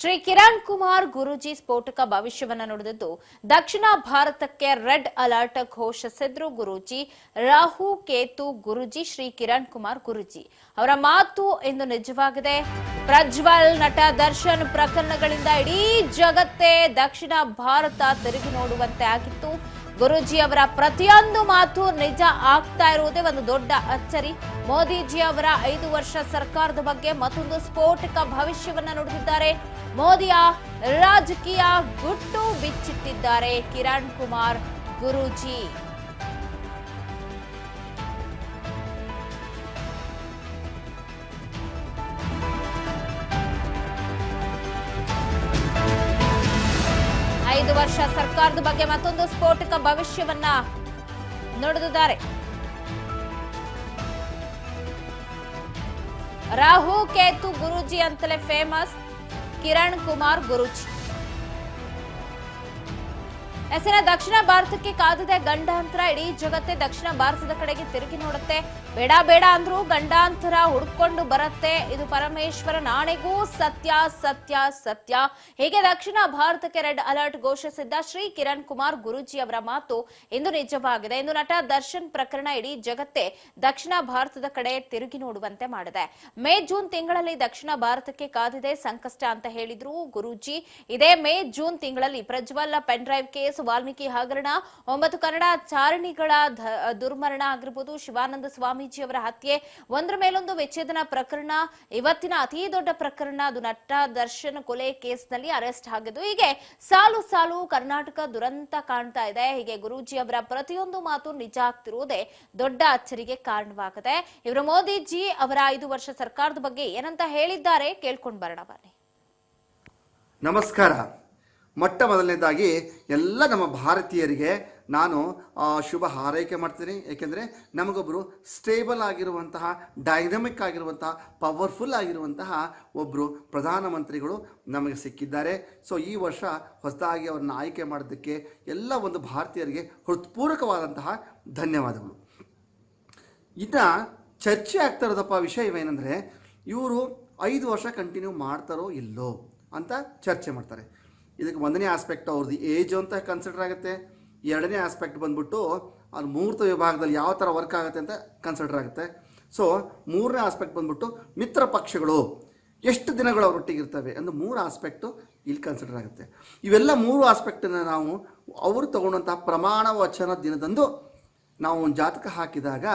ಶ್ರೀ ಕಿರಣ್ ಕುಮಾರ್ ಗುರುಜಿ ಸ್ಫೋಟಕ ಭವಿಷ್ಯವನ್ನು ನುಡಿದಿದ್ದು, ದಕ್ಷಿಣ ಭಾರತಕ್ಕೆ ರೆಡ್ ಅಲರ್ಟ್ ಘೋಷಿಸಿದ್ರು ಗುರುಜಿ. ರಾಹು, ಕೇತು, ಗುರುಜಿ, ಶ್ರೀ ಕಿರಣ್ ಕುಮಾರ್ ಗುರುಜಿ. ಅವರ ಮಾತು ಎಂದು ನಿಜವಾಗಿದೆ. ಪ್ರಜ್ವಲ್, ನಟ ದರ್ಶನ್ ಪ್ರಕರಣಗಳಿಂದ ಇಡೀ ಜಗತ್ತೇ ದಕ್ಷಿಣ ಭಾರತ ತಿರುಗಿ ನೋಡುವಂತೆ ಆಗಿತ್ತು. ಗುರೂಜಿ ಅವರ ಪ್ರತಿಯೊಂದು ಮಾತು ನಿಜ ಆಗ್ತಾ ಇರುವುದೇ ಒಂದು ದೊಡ್ಡ ಅಚ್ಚರಿ. ಮೋದಿಜಿ ಅವರ ಐದು ವರ್ಷ ಸರ್ಕಾರದ ಬಗ್ಗೆ ಮತ್ತೊಂದು ಸ್ಫೋಟಕ ಭವಿಷ್ಯವನ್ನ ನುಡಿದಿದ್ದಾರೆ. ಮೋದಿಯ ರಾಜಕೀಯ ಗುಟ್ಟು ಬಿಚ್ಚಿಟ್ಟಿದ್ದಾರೆ ಕಿರಣ್ ಕುಮಾರ್ ಗುರೂಜಿ. ಐದು ವರ್ಷ ಸರ್ಕಾರದ ಬಗ್ಗೆ ಮತ್ತೊಂದು ಸ್ಫೋಟಕ ಭವಿಷ್ಯವನ್ನ ನುಡಿದಿದ್ದಾರೆ. ರಾಹು ಕೇತು ಗುರುಜಿ ಅಂತಲೇ ಫೇಮಸ್ ಕಿರಣ್ ಕುಮಾರ್ ಗುರೂಜಿ. ಹೆಸರ ದಕ್ಷಿಣ ಭಾರತಕ್ಕೆ ಕಾದಿದೆ ಗಂಡಾಂತರ. ಇಡೀ ಜಗತ್ತೇ ದಕ್ಷಿಣ ಭಾರತದ ಕಡೆಗೆ ತಿರುಗಿ ನೋಡುತ್ತೆ. ಬೇಡ ಬೇಡ ಅಂದ್ರೂ ಗಂಡಾಂತರ ಹುಡ್ಕೊಂಡು ಬರುತ್ತೆ. ಇದು ಪರಮೇಶ್ವರ ನಾಣೆಗೂ ಸತ್ಯ ಸತ್ಯ ಸತ್ಯ. ಹೀಗೆ ದಕ್ಷಿಣ ಭಾರತಕ್ಕೆ ರೆಡ್ ಅಲರ್ಟ್ ಘೋಷಿಸಿದ್ದ ಶ್ರೀ ಕಿರಣ್ ಕುಮಾರ್ ಗುರೂಜಿ ಅವರ ಮಾತು ಇಂದು ನಿಜವಾಗಿದೆ. ಇಂದು ನಟ ದರ್ಶನ್ ಪ್ರಕರಣ ಇಡೀ ಜಗತ್ತೇ ದಕ್ಷಿಣ ಭಾರತದ ಕಡೆ ತಿರುಗಿ ನೋಡುವಂತೆ ಮಾಡಿದೆ. ಮೇ, ಜೂನ್ ತಿಂಗಳಲ್ಲಿ ದಕ್ಷಿಣ ಭಾರತಕ್ಕೆ ಕಾದಿದೆ ಸಂಕಷ್ಟ ಅಂತ ಹೇಳಿದ್ರು ಗುರೂಜಿ. ಇದೇ ಮೇ, ಜೂನ್ ತಿಂಗಳಲ್ಲಿ Prajwal pen drive case Valmiki ಹಗರಣ. ಒಂಬತ್ತು ಕನ್ನಡ ಚಾರಣಿಗಳ ದುರ್ಮರಣ ಆಗಿರ್ಬೋದು. ಶಿವಾನಂದ ಸ್ವಾಮೀಜಿ ಅವರ ಹತ್ಯೆ, ಒಂದರ ಮೇಲೊಂದು ವಿಚ್ಛೇದನ ಪ್ರಕರಣ, ಇವತ್ತಿನ ಅತಿ ದೊಡ್ಡ ಪ್ರಕರಣ ಅದು ನಟ ದರ್ಶನ್ ಕೊಲೆ ಕೇಸ್ನಲ್ಲಿ ಅರೆಸ್ಟ್ ಆಗಿದ್ದು, ಹೀಗೆ ಸಾಲು ಸಾಲು ಕರ್ನಾಟಕ ದುರಂತ ಕಾಣ್ತಾ ಇದೆ. ಹೀಗೆ ಗುರೂಜಿ ಅವರ ಪ್ರತಿಯೊಂದು ಮಾತು ನಿಜ ಆಗ್ತಿರುವುದೇ ದೊಡ್ಡ ಅಚ್ಚರಿಗೆ ಕಾರಣವಾಗಿದೆ. ಇವರು ಮೋದಿಜಿ ಅವರ ಐದು ವರ್ಷ ಸರ್ಕಾರದ ಬಗ್ಗೆ ಏನಂತ ಹೇಳಿದ್ದಾರೆ ಕೇಳ್ಕೊಂಡು ಬರೋಣ ಬನ್ನಿ. ನಮಸ್ಕಾರ. ಮೊಟ್ಟ ಮೊದಲನೇದಾಗಿ ಎಲ್ಲ ನಮ್ಮ ಭಾರತೀಯರಿಗೆ ನಾನು ಶುಭ ಹಾರೈಕೆ ಮಾಡ್ತೀನಿ. ಏಕೆಂದರೆ ನಮಗೊಬ್ಬರು ಸ್ಟೇಬಲ್ ಆಗಿರುವಂತಹ ಡೈನಮಿಕ್ ಆಗಿರುವಂತಹ ಪವರ್ಫುಲ್ ಆಗಿರುವಂತಹ ಒಬ್ಬರು ಪ್ರಧಾನಮಂತ್ರಿಗಳು ನಮಗೆ ಸಿಕ್ಕಿದ್ದಾರೆ. ಸೊ ಈ ವರ್ಷ ಹೊಸದಾಗಿ ಅವ್ರನ್ನ ಆಯ್ಕೆ ಮಾಡೋದಕ್ಕೆ ಎಲ್ಲ ಒಂದು ಭಾರತೀಯರಿಗೆ ಹೃತ್ಪೂರ್ವಕವಾದಂತಹ ಧನ್ಯವಾದಗಳು. ಇನ್ನು ಚರ್ಚೆ ಆಗ್ತಾ ಇರೋದಪ್ಪ ವಿಷಯವೇನೆಂದರೆ ಇವರು ಐದು ವರ್ಷ ಕಂಟಿನ್ಯೂ ಮಾಡ್ತಾರೋ ಇಲ್ಲೋ ಅಂತ ಚರ್ಚೆ ಮಾಡ್ತಾರೆ. ಇದಕ್ಕೆ ಒಂದನೇ ಆಸ್ಪೆಕ್ಟ್ ಅವ್ರದ್ದು ಏಜ್ ಅಂತ ಕನ್ಸಿಡರ್ ಆಗುತ್ತೆ. ಎರಡನೇ ಆಸ್ಪೆಕ್ಟ್ ಬಂದ್ಬಿಟ್ಟು ಅದು ಮೂರ್ತ ವಿಭಾಗದಲ್ಲಿ ಯಾವ ಥರ ವರ್ಕ್ ಆಗುತ್ತೆ ಅಂತ ಕನ್ಸಿಡರ್ ಆಗುತ್ತೆ. ಸೊ ಮೂರನೇ ಆಸ್ಪೆಕ್ಟ್ ಬಂದ್ಬಿಟ್ಟು ಮಿತ್ರ ಪಕ್ಷಗಳು. ಎಷ್ಟು ದಿನಗಳು ಅವರೊಟ್ಟಿಗೆ ಇರ್ತವೆ ಅಂದ್ರೆ ಮೂರು ಆಸ್ಪೆಕ್ಟು ಇಲ್ಲಿ ಕನ್ಸಿಡರ್ ಆಗುತ್ತೆ. ಇವೆಲ್ಲ ಮೂರು ಆಸ್ಪೆಕ್ಟನ್ನು ನಾವು ಅವರು ತಗೊಂಡಂತಹ ಪ್ರಮಾಣ ವಚನ ದಿನದಂದು ನಾವು ಒಂದು ಜಾತಕ ಹಾಕಿದಾಗ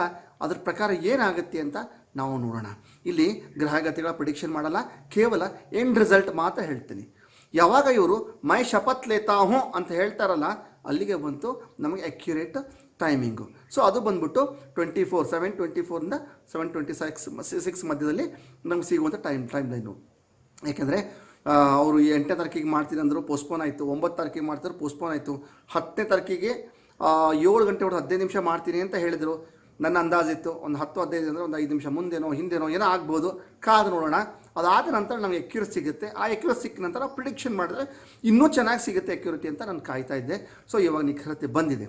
ಅದ್ರ ಪ್ರಕಾರ ಏನಾಗುತ್ತೆ ಅಂತ ನಾವು ನೋಡೋಣ. ಇಲ್ಲಿ ಗ್ರಹಗತಿಗಳ ಪ್ರಿಡಿಕ್ಷನ್ ಮಾಡಲ್ಲ, ಕೇವಲ ಎಂಡ್ ರಿಸಲ್ಟ್ ಮಾತ್ರ ಹೇಳ್ತೀನಿ. ಯಾವಾಗ ಇವರು ಮೈ ಶಪತ್ ಲೇತಾ ಹೂಂ ಅಂತ ಹೇಳ್ತಾರಲ್ಲ, ಅಲ್ಲಿಗೆ ಬಂತು ನಮಗೆ ಅಕ್ಯುರೇಟ್ ಟೈಮಿಂಗು ಸೊ ಅದು ಬಂದ್ಬಿಟ್ಟು ಟ್ವೆಂಟಿ ಫೋರ್ ಸೆವೆನ್ ಟ್ವೆಂಟಿ ಫೋರಿಂದ ಸೆವೆನ್ ಟ್ವೆಂಟಿ ಸಿಕ್ಸ್ ಸಿಕ್ಸ್ ಮಧ್ಯದಲ್ಲಿ ನಮ್ಗೆ ಸಿಗುವಂಥ ಟೈಮ್ ಟೈಮ್ ಲೈನು ಯಾಕೆಂದರೆ ಅವರು ಎಂಟನೇ ತಾರೀಕಿಗೆ ಮಾಡ್ತೀನಿ ಅಂದರು ಪೋಸ್ಟ್ಪೋನ್ ಆಯಿತು. ಒಂಬತ್ತು ತಾರೀಕಿಗೆ ಮಾಡ್ತಾರೆ ಪೋಸ್ಟ್ಪೋನ್ ಆಯಿತು. ಹತ್ತನೇ ತಾರೀಕಿಗೆ ಏಳು ಗಂಟೆ ಹೊಡೆದು ಹದಿನೈದು ನಿಮಿಷ ಮಾಡ್ತೀನಿ ಅಂತ ಹೇಳಿದರು. ನನ್ನ ಅಂದಾಜಿತ್ತು, ಒಂದು ಹತ್ತು, ಹದಿನೈದು ಅಂದರೆ ಒಂದು ಐದು ನಿಮಿಷ ಮುಂದೆನೋ, ಹಿಂದೆನೋ ಏನೋ ಆಗ್ಬೋದು. ಕಾದು ನೋಡೋಣ. ಅದಾದ ನಂತರ ನಮಗೆ ಎಕ್ಯುರೇಟ್ ಸಿಗುತ್ತೆ. ಆ ಎಕ್ಯುರೇಟ್ ಸಿಕ್ಕ ನಂತರ ಪ್ರಿಡಿಕ್ಷನ್ ಮಾಡಿದ್ರೆ ಇನ್ನೂ ಚೆನ್ನಾಗಿ ಸಿಗುತ್ತೆ ಎಕ್ಯುರಿಟಿ ಅಂತ ನಾನು ಕಾಯ್ತಾ ಇದ್ದೆ. ಸೊ ಇವಾಗ ನಿಖರತೆ ಬಂದಿದೆ.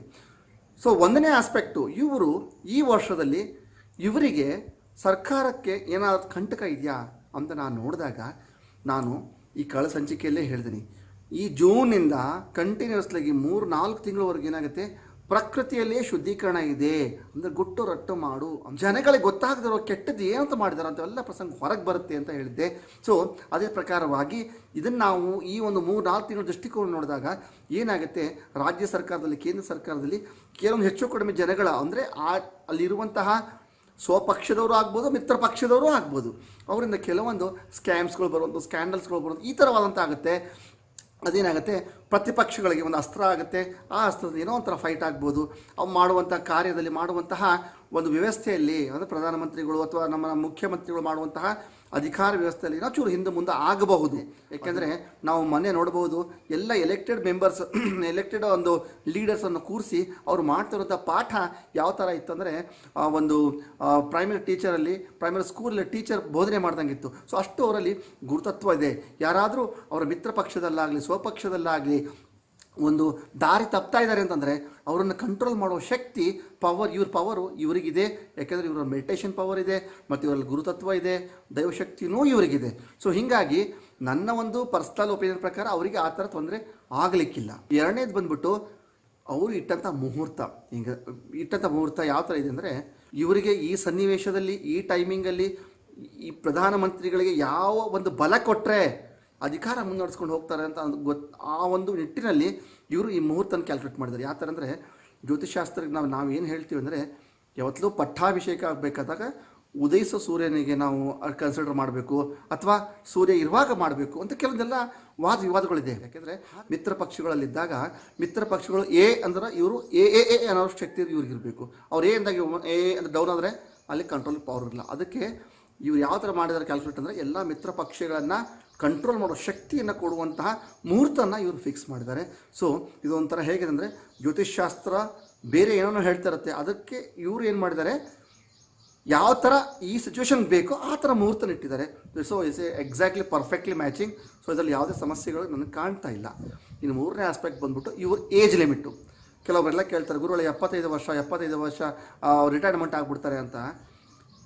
ಸೊ ಒಂದನೇ ಆಸ್ಪೆಕ್ಟು ಇವರು ಈ ವರ್ಷದಲ್ಲಿ ಇವರಿಗೆ ಸರ್ಕಾರಕ್ಕೆ ಏನಾದರೂ ಕಂಟಕ ಇದೆಯಾ ಅಂತ ನಾನು ನೋಡಿದಾಗ ನಾನು ಈ ಕಳ ಸಂಚಿಕೆಯಲ್ಲೇ ಹೇಳ್ತೀನಿ. ಈ ಜೂನಿಂದ ಕಂಟಿನ್ಯೂಸ್ಲಾಗಿ ಮೂರು ನಾಲ್ಕು ತಿಂಗಳವರೆಗೆ ಏನಾಗುತ್ತೆ? ಪ್ರಕೃತಿಯಲ್ಲೇ ಶುದ್ಧೀಕರಣ ಇದೆ ಅಂದರೆ ಗುಟ್ಟು ರಟ್ಟು ಮಾಡು ಜನಗಳಿಗೆ ಗೊತ್ತಾಗದಿರೋ ಕೆಟ್ಟದ್ದು ಏನಂತ ಮಾಡಿದಾರೆ ಅಂತ ಎಲ್ಲ ಪ್ರಸಂಗ ಹೊರಗೆ ಬರುತ್ತೆ ಅಂತ ಹೇಳಿದ್ದೆ. ಸೊ ಅದೇ ಪ್ರಕಾರವಾಗಿ ಇದನ್ನು ನಾವು ಈ ಒಂದು ಮೂರು ನಾಲ್ಕು ತಿಂಗಳ ದೃಷ್ಟಿಕೋನ ನೋಡಿದಾಗ ಏನಾಗುತ್ತೆ? ರಾಜ್ಯ ಸರ್ಕಾರದಲ್ಲಿ, ಕೇಂದ್ರ ಸರ್ಕಾರದಲ್ಲಿ ಕೆಲವೊಂದು ಹೆಚ್ಚು ಕಡಿಮೆ ಜನಗಳ ಅಂದರೆ ಆ ಅಲ್ಲಿರುವಂತಹ ಸ್ವಪಕ್ಷದವರು ಆಗ್ಬೋದು, ಮಿತ್ರ ಪಕ್ಷದವರು ಆಗ್ಬೋದು. ಅವರಿಂದ ಕೆಲವೊಂದು ಸ್ಕ್ಯಾಮ್ಸ್ಗಳು ಬರುವಂಥ ಸ್ಕ್ಯಾಂಡಲ್ಸ್ಗಳು ಬರುವಂಥ ಈ ಥರವಾದಂಥ ಆಗುತ್ತೆ. ಅದೇನಾಗುತ್ತೆ? ಪ್ರತಿಪಕ್ಷಗಳಿಗೆ ಒಂದು ಅಸ್ತ್ರ ಆಗುತ್ತೆ. ಆ ಅಸ್ತ್ರದ ಏನೋ ಒಂಥರ ಫೈಟ್ ಆಗ್ಬೋದು. ಅವು ಮಾಡುವಂಥ ಕಾರ್ಯದಲ್ಲಿ ಮಾಡುವಂತಹ ಒಂದು ವ್ಯವಸ್ಥೆಯಲ್ಲಿ, ಅಂದರೆ ಪ್ರಧಾನಮಂತ್ರಿಗಳು ಅಥವಾ ನಮ್ಮ ಮುಖ್ಯಮಂತ್ರಿಗಳು ಮಾಡುವಂತಹ ಅಧಿಕಾರ ವ್ಯವಸ್ಥೆಯಲ್ಲಿ ನಾವು ಚೂರು ಹಿಂದೆ ಮುಂದೆ ಆಗಬಹುದು. ಯಾಕೆಂದರೆ ನಾವು ಮೊನ್ನೆ ನೋಡಬಹುದು, ಎಲ್ಲ ಎಲೆಕ್ಟೆಡ್ ಮೆಂಬರ್ಸ್ ಎಲೆಕ್ಟೆಡ್ ಒಂದು ಲೀಡರ್ಸನ್ನು ಕೂರಿಸಿ ಅವರು ಮಾಡ್ತಿರೋಂಥ ಪಾಠ ಯಾವ ಥರ ಇತ್ತಂದರೆ ಒಂದು ಪ್ರೈಮರಿ ಟೀಚರಲ್ಲಿ ಪ್ರೈಮರಿ ಸ್ಕೂಲಲ್ಲಿ ಟೀಚರ್ ಬೋಧನೆ ಮಾಡ್ದಂಗಿತ್ತು. ಸೊ ಅಷ್ಟು ಅವರಲ್ಲಿ ಗುರುತತ್ವ ಇದೆ. ಯಾರಾದರೂ ಅವರ ಮಿತ್ರ ಪಕ್ಷದಲ್ಲಾಗಲಿ, ಸ್ವಪಕ್ಷದಲ್ಲಾಗಲಿ ಒಂದು ದಾರಿ ತಪ್ತಾ ಇದ್ದಾರೆ ಅಂತಂದರೆ ಅವರನ್ನು ಕಂಟ್ರೋಲ್ ಮಾಡೋ ಶಕ್ತಿ ಪವರ್ ಇವ್ರ ಪವರು ಇವರಿಗಿದೆ. ಯಾಕೆಂದರೆ ಇವರ ಮೆಡಿಟೇಷನ್ ಪವರ್ ಇದೆ, ಮತ್ತು ಇವರಲ್ಲಿ ಗುರುತತ್ವ ಇದೆ, ದೈವಶಕ್ತಿನೂ ಇವರಿಗಿದೆ. ಸೊ ಹೀಗಾಗಿ ನನ್ನ ಒಂದು ಪರ್ಸ್ನಲ್ ಒಪಿನಿಯನ್ ಪ್ರಕಾರ ಅವರಿಗೆ ಆ ಥರ ತೊಂದರೆ ಆಗಲಿಕ್ಕಿಲ್ಲ. ಎರಡನೇದು ಬಂದ್ಬಿಟ್ಟು ಅವರು ಇಟ್ಟಂಥ ಮುಹೂರ್ತ, ಹಿಂಗೆ ಇಟ್ಟಂಥ ಮುಹೂರ್ತ ಯಾವ ಥರ ಇದೆ ಅಂದರೆ ಇವರಿಗೆ ಈ ಸನ್ನಿವೇಶದಲ್ಲಿ, ಈ ಟೈಮಿಂಗಲ್ಲಿ ಈ ಪ್ರಧಾನಮಂತ್ರಿಗಳಿಗೆ ಯಾವ ಒಂದು ಬಲ ಕೊಟ್ಟರೆ ಅಧಿಕಾರ ಮುನ್ನಡೆಸ್ಕೊಂಡು ಹೋಗ್ತಾರೆ ಅಂತ ಗೊತ್ತು ಆ ಒಂದು ನಿಟ್ಟಿನಲ್ಲಿ ಇವರು ಈ ಮುಹೂರ್ತನ ಕ್ಯಾಲ್ಕುಲೇಟ್ ಮಾಡಿದ್ದಾರೆ. ಯಾವ ಥರ ಅಂದರೆ ಜ್ಯೋತಿಷಾಸ್ತ್ರಕ್ಕೆ ನಾವು ನಾವೇನು ಹೇಳ್ತೀವಿ ಅಂದರೆ ಯಾವತ್ತಲೂ ಪಟ್ಟಾಭಿಷೇಕ ಆಗಬೇಕಾದಾಗ ಉದಯಿಸೋ ಸೂರ್ಯನಿಗೆ ನಾವು ಕನ್ಸಿಡರ್ ಮಾಡಬೇಕು ಅಥವಾ ಸೂರ್ಯ ಇರುವಾಗ ಮಾಡಬೇಕು ಅಂತ ಕೆಲವೊಂದೆಲ್ಲ ವಾದ ವಿವಾದಗಳಿದೆ. ಯಾಕೆಂದರೆ ಮಿತ್ರ ಪಕ್ಷಗಳಲ್ಲಿದ್ದಾಗ ಮಿತ್ರ ಪಕ್ಷಗಳು ಎ ಅಂದ್ರೆ ಇವರು ಎ ಎ ಎ ಅನ್ನೋ ಶಕ್ತಿ ಇವ್ರಿಗಿರಬೇಕು ಅವ್ರು ಎ ಅಂದಾಗ ಎ ಅಂದ್ರೆ ಡೌನ್ ಆದರೆ ಅಲ್ಲಿ ಕಂಟ್ರೋಲ್ ಪವರ್ ಇರಲ್ಲ. ಅದಕ್ಕೆ ಇವ್ರು ಯಾವ ಥರ ಮಾಡಿದ್ದಾರೆ ಕ್ಯಾಲ್ಕುಲೇಟ್ ಅಂದರೆ ಎಲ್ಲ ಮಿತ್ರ ಪಕ್ಷಗಳನ್ನು ಕಂಟ್ರೋಲ್ ಮಾಡೋ ಶಕ್ತಿಯನ್ನು ಕೊಡುವಂತಹ ಮುಹೂರ್ತನ ಇವರು ಫಿಕ್ಸ್ ಮಾಡಿದ್ದಾರೆ. ಸೊ ಇದು ಒಂಥರ ಹೇಗಿದೆ ಅಂದರೆ ಜ್ಯೋತಿಷ್ಶಾಸ್ತ್ರ ಬೇರೆ ಏನೋ ಹೇಳ್ತಾ ಇರುತ್ತೆ. ಅದಕ್ಕೆ ಇವರು ಏನು ಮಾಡಿದ್ದಾರೆ? ಯಾವ ಥರ ಈ ಸಿಚುವೇಷನ್ ಬೇಕೋ ಆ ಥರ ಮುಹೂರ್ತನ ಇಟ್ಟಿದ್ದಾರೆ. So is exactly perfectly matching so ಇದರಲ್ಲಿ ಯಾವುದೇ ಸಮಸ್ಯೆಗಳು ನನಗೆ ಕಾಣ್ತಾ ಇಲ್ಲ. ಇನ್ನು ಮೂರನೇ ಆಸ್ಪೆಕ್ಟ್ ಬಂದ್ಬಿಟ್ಟು ಇವ್ರ ಏಜ್ ಲಿಮಿಟು ಕೆಲವರೆಲ್ಲ ಕೇಳ್ತಾರೆ, ಗುರುಗಳು, ಎಪ್ಪತ್ತೈದು ವರ್ಷ ಎಪ್ಪತ್ತೈದು ವರ್ಷ ರಿಟೈರ್ಮೆಂಟ್ ಆಗಿಬಿಡ್ತಾರೆ ಅಂತ.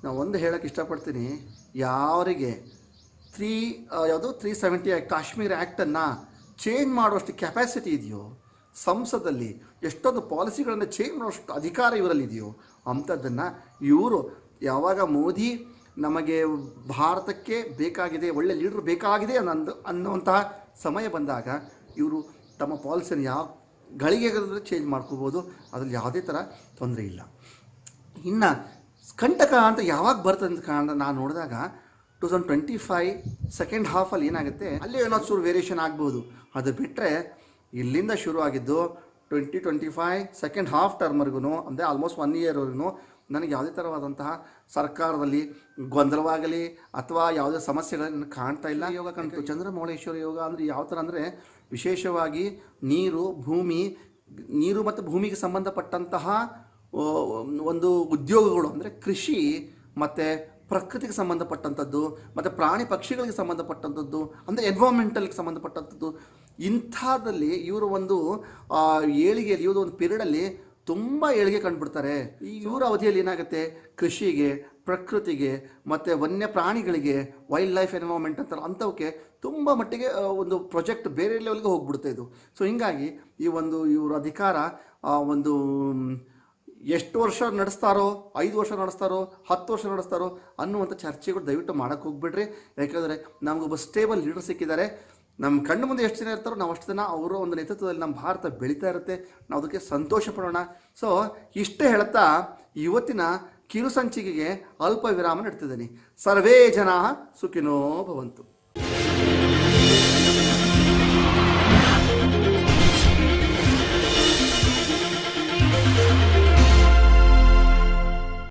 ನಾವು ಒಂದು ಹೇಳೋಕ್ಕೆ ಇಷ್ಟಪಡ್ತೀನಿ, ಯಾರಿಗೆ ತ್ರೀ ಯಾವುದು? ತ್ರೀ ಸೆವೆಂಟಿ ಆ್ಯಕ್ಟ್ ಕಾಶ್ಮೀರ್ ಆ್ಯಕ್ಟನ್ನು ಚೇಂಜ್ ಮಾಡುವಷ್ಟು ಕೆಪಾಸಿಟಿ ಇದೆಯೋ, ಸಂಸದಲ್ಲಿ ಎಷ್ಟೊಂದು ಪಾಲಿಸಿಗಳನ್ನು ಚೇಂಜ್ ಮಾಡುವಷ್ಟು ಅಧಿಕಾರ ಇವರಲ್ಲಿ ಇದೆಯೋ, ಅಂಥದ್ದನ್ನು ಇವರು ಯಾವಾಗ ಮೋದಿ ನಮಗೆ ಭಾರತಕ್ಕೆ ಬೇಕಾಗಿದೆ, ಒಳ್ಳೆ ಲೀಡರ್ ಬೇಕಾಗಿದೆ ಅನ್ನೋ ಅನ್ನುವಂತಹ ಸಮಯ ಬಂದಾಗ ಇವರು ತಮ್ಮ ಪಾಲಿಸಿಯನ್ನು ಯಾವ ಗಳಿಗೆಗಾದ್ರೆ ಚೇಂಜ್ ಮಾಡ್ಕೋಬೋದು, ಅದರಲ್ಲಿ ಯಾವುದೇ ಥರ ತೊಂದರೆ ಇಲ್ಲ. ಇನ್ನು ಕಂಟಕ ಅಂತ ಯಾವಾಗ ಬರ್ತದೆ ಅಂತ ಕಾರಣ, ನಾನು ನೋಡಿದಾಗ two thousand twenty five second ಹಾಫಲ್ಲಿ ಏನಾಗುತ್ತೆ? ಅಲ್ಲಿ ಏನೋ ಚೂರು ವೇರಿಯೇಷನ್ ಆಗ್ಬೋದು. ಅದು ಬಿಟ್ಟರೆ ಇಲ್ಲಿಂದ ಶುರು ಆಗಿದ್ದು twenty twenty five second half ಟರ್ಮ್ವರೆಗೂ ಅಂದರೆ ಆಲ್ಮೋಸ್ಟ್ ಒನ್ ಇಯರ್ವರೆಗೂ ನನಗೆ ಯಾವುದೇ ಥರವಾದಂತಹ ಸರ್ಕಾರದಲ್ಲಿ ಗೊಂದಲವಾಗಲಿ ಅಥವಾ ಯಾವುದೇ ಸಮಸ್ಯೆಗಳನ್ನು ಕಾಣ್ತಾ ಇಲ್ಲ. ಯೋಗ ಕಂಡು ಚಂದ್ರಮೌಳೇಶ್ವರ ಯೋಗ ಅಂದರೆ ಯಾವ ಥರ ಅಂದರೆ ವಿಶೇಷವಾಗಿ ನೀರು, ಭೂಮಿ, ನೀರು ಮತ್ತು ಭೂಮಿಗೆ ಸಂಬಂಧಪಟ್ಟಂತಹ ಒಂದು ಉದ್ಯೋಗಗಳು ಅಂದರೆ ಕೃಷಿ ಮತ್ತು ಪ್ರಕೃತಿಗೆ ಸಂಬಂಧಪಟ್ಟಂಥದ್ದು ಮತ್ತು ಪ್ರಾಣಿ ಪಕ್ಷಿಗಳಿಗೆ ಸಂಬಂಧಪಟ್ಟಂಥದ್ದು ಅಂದರೆ ಎನ್ವೈರ್ಮೆಂಟಲ್ಗೆ ಸಂಬಂಧಪಟ್ಟಂಥದ್ದು ಇಂಥದ್ದಲ್ಲಿ ಇವರು ಒಂದು ಏಳಿಗೆಯಲ್ಲಿ ಇವರು ಒಂದು ಪೀರಿಯಡಲ್ಲಿ ತುಂಬ ಏಳಿಗೆ ಕಂಡುಬಿಡ್ತಾರೆ. ಈ ಇವರ ಅವಧಿಯಲ್ಲಿ ಏನಾಗುತ್ತೆ? ಕೃಷಿಗೆ ಪ್ರಕೃತಿಗೆ ಮತ್ತು ವನ್ಯ ಪ್ರಾಣಿಗಳಿಗೆ ವೈಲ್ಡ್ ಲೈಫ್ ಎನ್ವೈರ್ಮೆಂಟ್ ಅಂತಾರೆ ಅಂಥವಕ್ಕೆ ತುಂಬ ಮಟ್ಟಿಗೆ ಒಂದು ಪ್ರಾಜೆಕ್ಟ್ ಬೇರೆ ಲೆವೆಲ್ಗೆ ಹೋಗ್ಬಿಡುತ್ತೆ ಇದು. ಸೊ ಹೀಗಾಗಿ ಈ ಒಂದು ಇವರ ಅಧಿಕಾರ ಒಂದು ಎಷ್ಟು ವರ್ಷ ನಡೆಸ್ತಾರೋ, ಐದು ವರ್ಷ ನಡೆಸ್ತಾರೋ, ಹತ್ತು ವರ್ಷ ನಡೆಸ್ತಾರೋ ಅನ್ನುವಂಥ ಚರ್ಚೆಗಳು ದಯವಿಟ್ಟು ಮಾಡೋಕ್ಕೆ ಹೋಗ್ಬಿಡ್ರಿ. ಯಾಕಂದರೆ ನಮಗೊಬ್ಬ ಸ್ಟೇಬಲ್ ಲೀಡರ್ ಸಿಕ್ಕಿದ್ದಾರೆ. ನಮ್ಮ ಕಣ್ಣು ಮುಂದೆ ಎಷ್ಟು ಜನ ಇರ್ತಾರೋ ನಾವು ಅಷ್ಟು ಜನ ಅವರ ಒಂದು ನೇತೃತ್ವದಲ್ಲಿ ನಮ್ಮ ಭಾರತ ಬೆಳೀತಾ ಇರುತ್ತೆ. ನಾವು ಅದಕ್ಕೆ ಸಂತೋಷ ಪಡೋಣ. ಸೊ ಇಷ್ಟೇ ಹೇಳ್ತಾ ಇವತ್ತಿನ ಕಿರುಸಂಚಿಕೆಗೆ ಅಲ್ಪ ವಿರಾಮ ನೀಡ್ತಿದ್ದೀನಿ. ಸರ್ವೇ ಜನ ಸುಖಿನೋ ಭವಂತು.